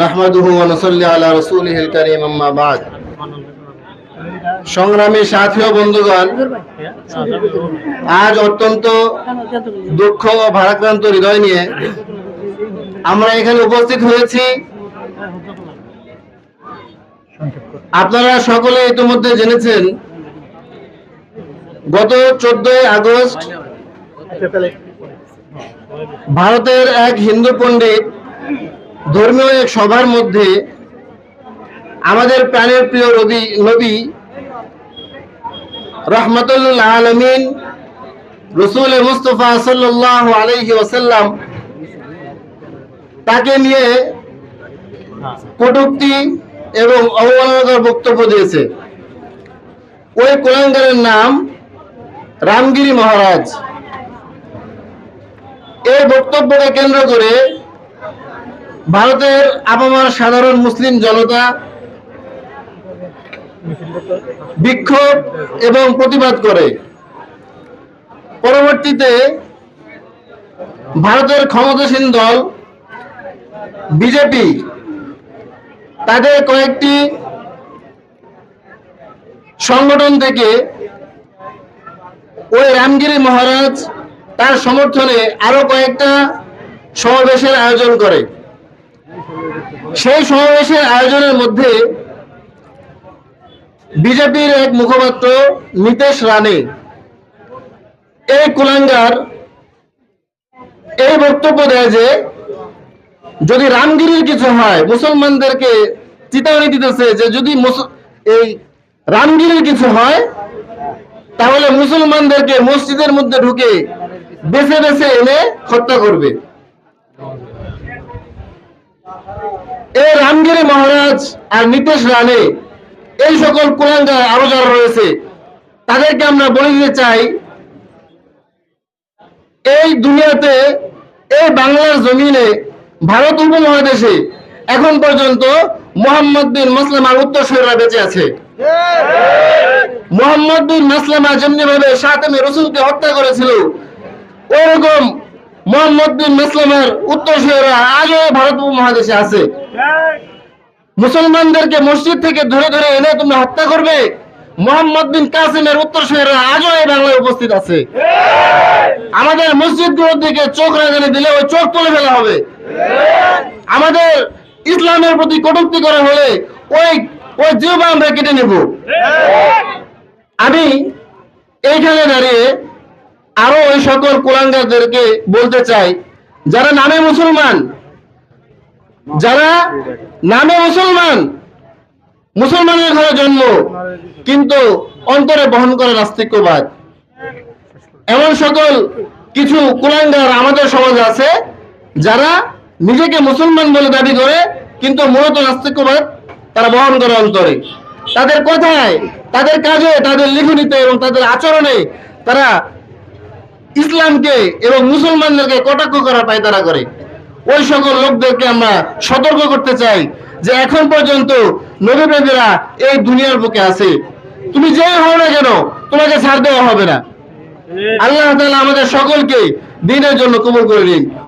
নাহমাদুহু ওয়া নুসাল্লি আলা রাসূলিহিল কারীম আম্মা বাদ। সংগ্রামী সাথী ও বন্ধুগণ, আজ অত্যন্ত দুঃখ ও ভারাক্রান্ত হৃদয় নিয়ে আমরা এখানে উপস্থিত হয়েছি। আপনারা সকলে ইতিমধ্যে জেনেছেন, গত চোদ্দই আগস্ট ভারতের এক হিন্দু পণ্ডিত ধর্মীয় এক সভার মধ্যে আমাদের প্রাণের প্রিয় রবি, নবী রহমতুল্লাহ আলমিন রসুল মুস্তফা সাল্লাহ আলহি ওসাল্লাম তাকে নিয়ে কটুক্তি এবং অবমাননাকর বক্তব্য দিয়েছে। ওই কুলাঙ্গারের নাম রামগিরি মহারাজ। এই বক্তব্যকে কেন্দ্র করে ভারতের আবহাওয়ার সাধারণ মুসলিম জনতা বিক্ষোভ এবং প্রতিবাদ করে। পরবর্তীতে ভারতের ক্ষমতাসীন দল, বিজেপি, তাদের কয়েকটি সংগঠন থেকে ওই রামগিরি মহারাজ তার সমর্থনে আরও কয়েকটা সমাবেশের আয়োজন করে। সেই সমাবেশের আয়োজনের মধ্যে বিজেপির এক মুখপাত্র নীতেশ রানে এই কুলাঙ্গার এই বক্তব্য দেয় যে, যদি রামগিরির কিছু হয়, মুসলমানদেরকে চিতাবনী দিতেছে যে যদি এই রামগিরির কিছু হয়, তাহলে মুসলমানদেরকে মসজিদের মধ্যে ঢুকে বেছে বেছে এনে হত্যা করবে। এই রামগিরি মহারাজ আর নীতিশ রানে এই সকল কুলাঙ্গা আরও যারা রয়েছে, তাদেরকে আমরা বলে দিতে চাই, এই দুনিয়াতে, এই বাংলার জমিনে, ভারত উপমহাদেশে, এখন পর্যন্ত মোহাম্মদ বিন মাসলামার উত্তরসূরিরা বেঁচে আছে। মোহাম্মদ বিন মাসলামা যেমনি ভাবে সাতেমে রসুলকে হত্যা করেছিল, ওরকম মোহাম্মদ বিন মাসলামার উত্তরসূরিরা আজও ভারত উপমহাদেশে আছে। মুসলমানদেরকে মসজিদ থেকে ধরে ধরে এনে তোমরা হত্যা করবে। মোহাম্মদ বিন কাসিমের উত্তরসূরিরা আজও এই বাংলায় উপস্থিত আছে। আমাদের মসজিদগুলোর দিকে চোখ রাগানি দিলে ওই চোখ তুলে ফেলা হবে। আমাদের ইসলামের প্রতি কটুক্তি করা হলে ওই ওই জিহ্বা আমরা কেটে নেব। আমি এইখানে দাঁড়িয়ে আরও ওই সকল কুলাঙ্গারদেরকে বলতে চাই, যারা নামে মুসলমান, যারা নামে মুসলমান, মুসলমানের ঘরে জন্ম, কিন্তু অন্তরে বহন করে নাস্তিক্যবাদ এমন সকল কিছু কুলাঙ্গার আমাদের সমাজে আছে, যারা নিজেকে মুসলমান বলে দাবি করে, কিন্তু মূলত নাস্তিক্যবাদ তারা বহন করে অন্তরে। তাদের কথায়, তাদের কাজে, তাদের লিখনিতে এবং তাদের আচরণে তারা ইসলামকে এবং মুসলমানদেরকে কটাক্ষ করার পায়তারা করে। ওই সকল লোকদেরকে আমরা সতর্ক করতে চাই যে এখন পর্যন্ত নবীবেদীরা এই দুনিয়ার বুকে আছে। তুমি যে হও না কেন তোমাকে ছাড় দেওয়া হবে না। আল্লাহ তালা আমাদের সকলকে দিনের জন্য কবুল করে নিন।